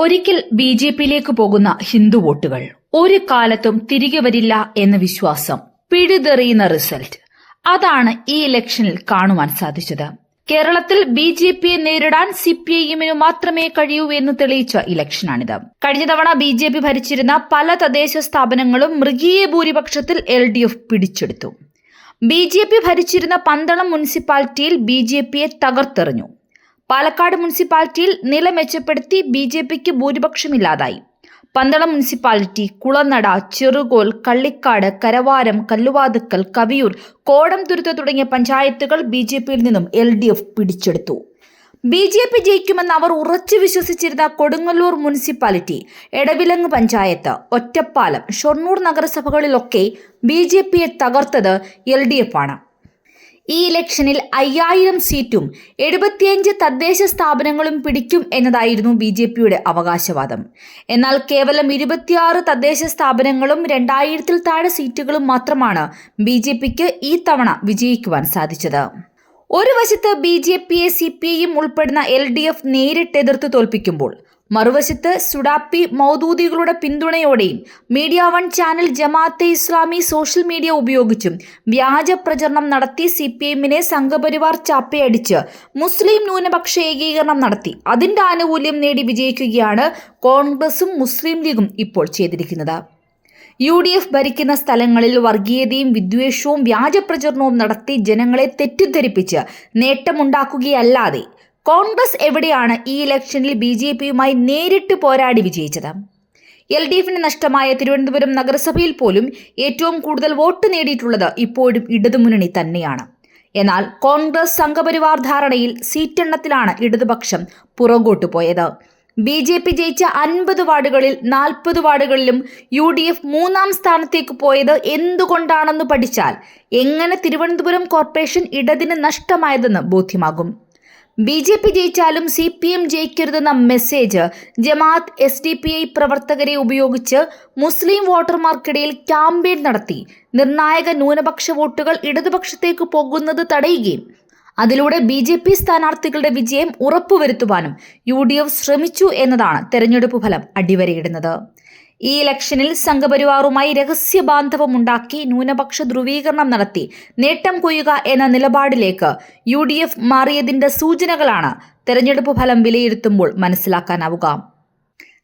ഒരിക്കൽ B J പിയിലേക്ക് പോകുന്ന ഹിന്ദു വോട്ടുകൾ. ഒരു കാലത്തും തിരികെ വരില്ല എന്ന വിശ്വാസം. പിഴുതെറിയുന്ന റിസൾട്ട്. അതാണ് ഈ ഇലക്ഷനിൽ കാണുവാൻ സാധിച്ചത്. കേരളത്തിൽ ബി ജെ പിയെ നേരിടാൻ സി പി മാത്രമേ കഴിയൂ എന്ന് തെളിയിച്ച ഇലക്ഷനാണിത്. കഴിഞ്ഞ തവണ ബി ജെ പി ഭരിച്ചിരുന്ന പല തദ്ദേശ സ്ഥാപനങ്ങളും മൃഗീയ ഭൂരിപക്ഷത്തിൽ എൽ ഡി എഫ് പിടിച്ചെടുത്തു. ബി ജെ പി ഭരിച്ചിരുന്ന പന്തളം മുനിസിപ്പാലിറ്റിയിൽ ബി ജെ പിയെ തകർത്തെറിഞ്ഞു. പാലക്കാട് മുനിസിപ്പാലിറ്റിയിൽ നില മെച്ചപ്പെടുത്തി ബി ജെ പിക്ക് ഭൂരിപക്ഷമില്ലാതായി. പന്തളം മുനിസിപ്പാലിറ്റി കുളനട ചെറുകോൽ കള്ളിക്കാട് കരവാരം കല്ലുവാതുക്കൽ കവിയൂർ കോടം തുരുത്ത് തുടങ്ങിയ പഞ്ചായത്തുകൾ ബി ജെ പിയിൽ നിന്നും എൽ ഡി എഫ് പിടിച്ചെടുത്തു. ബി ജെ പി ജയിക്കുമെന്ന് അവർ ഉറച്ചു വിശ്വസിച്ചിരുന്ന കൊടുങ്ങല്ലൂർ മുനിസിപ്പാലിറ്റി എടവിലങ്ങ് പഞ്ചായത്ത് ഒറ്റപ്പാലം ഷൊർണൂർ നഗരസഭകളിലൊക്കെ ബി ജെ പിയെ തകർത്തത് എൽ ഡി എഫ് ആണ്. ഈ ഇലക്ഷനിൽ അയ്യായിരം സീറ്റും എഴുപത്തിയഞ്ച് തദ്ദേശ സ്ഥാപനങ്ങളും പിടിക്കും എന്നതായിരുന്നു ബി ജെ പിയുടെ അവകാശവാദം. എന്നാൽ കേവലം ഇരുപത്തിയാറ് തദ്ദേശ സ്ഥാപനങ്ങളും രണ്ടായിരത്തിൽ താഴെ സീറ്റുകളും മാത്രമാണ് ബി ജെ പിക്ക് ഈ തവണ വിജയിക്കുവാൻ സാധിച്ചത്. ഒരു വശത്ത് ബി ജെ പിയെ സി പി ഐയും ഉൾപ്പെടുന്ന എൽ ഡി എഫ് നേരിട്ട് എതിർത്ത് തോൽപ്പിക്കുമ്പോൾ മറുവശത്ത് സുഡാപ്പി മൗദൂദികളുടെ പിന്തുണയോടെയും media one channel Jamaat Islami social media ഉപയോഗിച്ചും വ്യാജ പ്രചരണം നടത്തി സി പി എമ്മിനെ സംഘപരിവാർ ചാപ്പയടിച്ച് മുസ്ലിം ന്യൂനപക്ഷ ഏകീകരണം നടത്തി. അതിന്റെ ആനുകൂല്യം നേടി വിജയിക്കുകയാണ് കോൺഗ്രസും മുസ്ലിം ലീഗും ഇപ്പോൾ ചെയ്തിരിക്കുന്നത്. യു ഡി എഫ് ഭരിക്കുന്ന സ്ഥലങ്ങളിൽ വർഗീയതയും വിദ്വേഷവും വ്യാജപ്രചരണവും നടത്തി ജനങ്ങളെ തെറ്റിദ്ധരിപ്പിച്ച് നേട്ടമുണ്ടാക്കുകയല്ലാതെ കോൺഗ്രസ് എവിടെയാണ് ഈ ഇലക്ഷനിൽ ബി ജെ പിയുമായി നേരിട്ട് പോരാടി വിജയിച്ചത്? എൽ ഡി എഫിന് നഷ്ടമായ തിരുവനന്തപുരം നഗരസഭയിൽ പോലും ഏറ്റവും കൂടുതൽ വോട്ട് നേടിയിട്ടുള്ളത് ഇപ്പോഴും ഇടതുമുന്നണി തന്നെയാണ്. എന്നാൽ കോൺഗ്രസ് സംഘപരിവാർ ധാരണയിൽ സീറ്റെണ്ണത്തിലാണ് ഇടതുപക്ഷം പുറകോട്ട് പോയത്. ബി ജെ പി ജയിച്ച അൻപത് വാർഡുകളിൽ നാൽപ്പത് വാർഡുകളിലും യു ഡി എഫ് മൂന്നാം സ്ഥാനത്തേക്ക് പോയത് എന്തുകൊണ്ടാണെന്ന് പഠിച്ചാൽ എങ്ങനെ തിരുവനന്തപുരം കോർപ്പറേഷൻ ഇടതിന് നഷ്ടമായതെന്ന് ബോധ്യമാകും. ബി ജെ പി ജയിച്ചാലും C P M ജയിക്കരുതെന്ന message Jamaat S D P I പ്രവർത്തകരെ ഉപയോഗിച്ച് മുസ്ലിം വോട്ടർമാർക്കിടയിൽ ക്യാമ്പയിൻ നടത്തി. നിർണായക ന്യൂനപക്ഷ വോട്ടുകൾ ഇടതുപക്ഷത്തേക്ക് പോകുന്നത് തടയുകയും അതിലൂടെ ബി ജെ പി സ്ഥാനാർത്ഥികളുടെ വിജയം ഉറപ്പുവരുത്തുവാനും യു ഡി എഫ് ശ്രമിച്ചു എന്നതാണ് തെരഞ്ഞെടുപ്പ് ഫലം അടിവരയിടുന്നത്. ഈ ഇലക്ഷനിൽ സംഘപരിവാറുമായി രഹസ്യ ബാന്ധവമുണ്ടാക്കി ന്യൂനപക്ഷ ധ്രുവീകരണം നടത്തി നേട്ടം കൊയ്യുക എന്ന നിലപാടിലേക്ക് യു ഡി എഫ് മാറിയതിന്റെ സൂചനകളാണ് തെരഞ്ഞെടുപ്പ് ഫലം വിലയിരുത്തുമ്പോൾ മനസ്സിലാക്കാനാവുക.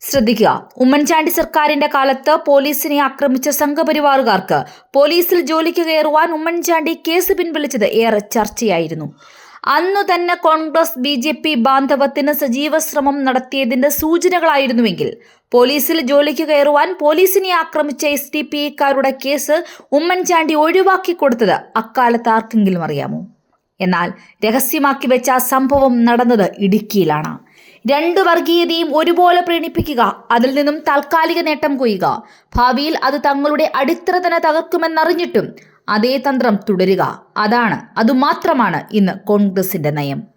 ശ്രദ്ധിക്കുക ഉമ്മൻചാണ്ടി സർക്കാരിന്റെ കാലത്ത് പോലീസിനെ ആക്രമിച്ച സംഘപരിവാറുകാർക്ക് പോലീസിൽ ജോലിക്ക് കയറുവാൻ ഉമ്മൻചാണ്ടി കേസ് പിൻവലിച്ചത് ഏറെ ചർച്ചയായിരുന്നു. അന്നു തന്നെ കോൺഗ്രസ് ബി ജെ പി ബാന്ധവത്തിന് സജീവ ശ്രമം നടത്തിയതിന്റെ സൂചനകളായിരുന്നുവെങ്കിൽ പോലീസിൽ ജോലിക്ക് കയറുവാൻ പോലീസിനെ ആക്രമിച്ച എസ് ഡി പി ഐക്കാരുടെ കേസ് ഉമ്മൻചാണ്ടി ഒഴിവാക്കി കൊടുത്തത് അക്കാലത്ത് ആർക്കെങ്കിലും അറിയാമോ? എന്നാൽ രഹസ്യമാക്കി വെച്ച സംഭവം നടന്നത് ഇടുക്കിയിലാണ്. രണ്ട് വർഗീയതയും ഒരുപോലെ പ്രീണിപ്പിക്കുക അതിൽ നിന്നും താൽക്കാലിക നേട്ടം കൊയ്യുക ഭാവിയിൽ അത് തങ്ങളുടെ അടിത്തറ തന്നെ തകർക്കുമെന്നറിഞ്ഞിട്ടും അതേ തന്ത്രം തുടരുക. അതാണ്. അതുമാത്രമാണ് ഇന്ന് കോൺഗ്രസിന്റെ നയം.